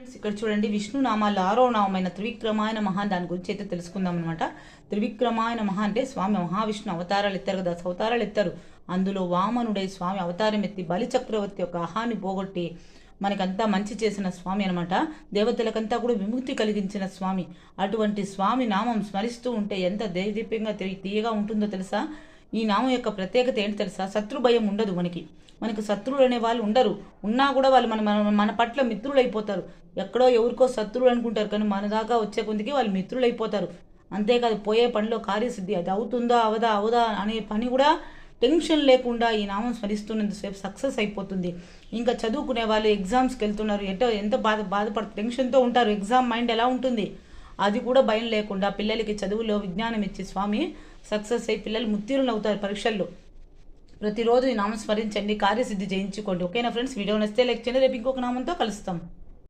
Friends ఇక్కడ చూడండి విష్ణునామాల ఆరో నామైన త్రివిక్రమాయన మహా దాని గురించి అయితే తెలుసుకుందాం అనమాట త్రివిక్రమాయన మహా అంటే స్వామి మహావిష్ణు అవతారాలు ఎత్తారు కదా దశ అవతారాలు ఎత్తారు. అందులో వామనుడే స్వామి అవతారం ఎత్తి బలి చక్రవర్తి యొక్క అహాన్ని పోగొట్టి మనకంతా మంచి చేసిన స్వామి అనమాట దేవతలకంతా కూడా విముక్తి కలిగించిన స్వామి. అటువంటి స్వామి నామం స్మరిస్తూ ఉంటే ఎంత దేదీప్యంగా తీయగా ఉంటుందో తెలుసా? ఈ నామం యొక్క ప్రత్యేకత ఏంటి తెలుసా? శత్రు భయం ఉండదు మనకి. మనకు శత్రువులు అనే వాళ్ళు ఉండరు. ఉన్నా కూడా వాళ్ళు మన మన మన పట్ల మిత్రులు అయిపోతారు ఎక్కడో ఎవరికో శత్రువులు అనుకుంటారు కానీ మన దాకా వచ్చే కొందికి వాళ్ళు మిత్రులు అయిపోతారు అంతేకాదు పోయే పనిలో కార్యసిద్ధి అది అవుతుందా అవదా అవదా అనే పని కూడా టెన్షన్ లేకుండా ఈ నామం స్మరిస్తున్నంతసేపు సక్సెస్ అయిపోతుంది. ఇంకా చదువుకునే వాళ్ళు ఎగ్జామ్స్కి వెళ్తున్నారు ఎంతో ఎంత బాధ బాధపడ టెన్షన్తో ఉంటారు. ఎగ్జామ్ మైండ్ ఎలా ఉంటుంది? అది కూడా భయం లేకుండా పిల్లలకి చదువులో విజ్ఞానం ఇచ్చి స్వామి సక్సెస్ అయ్యి పిల్లలు ముత్తీరులు అవుతారు పరీక్షల్లో. ప్రతిరోజు ఈ నామం స్మరించండి కార్యసిద్ధి చేయించుకోండి ఓకేనా ఫ్రెండ్స్? వీడియో నచ్చితే లైక్ చేయండి రేపు ఇంకొక నామంతో కలుస్తాం.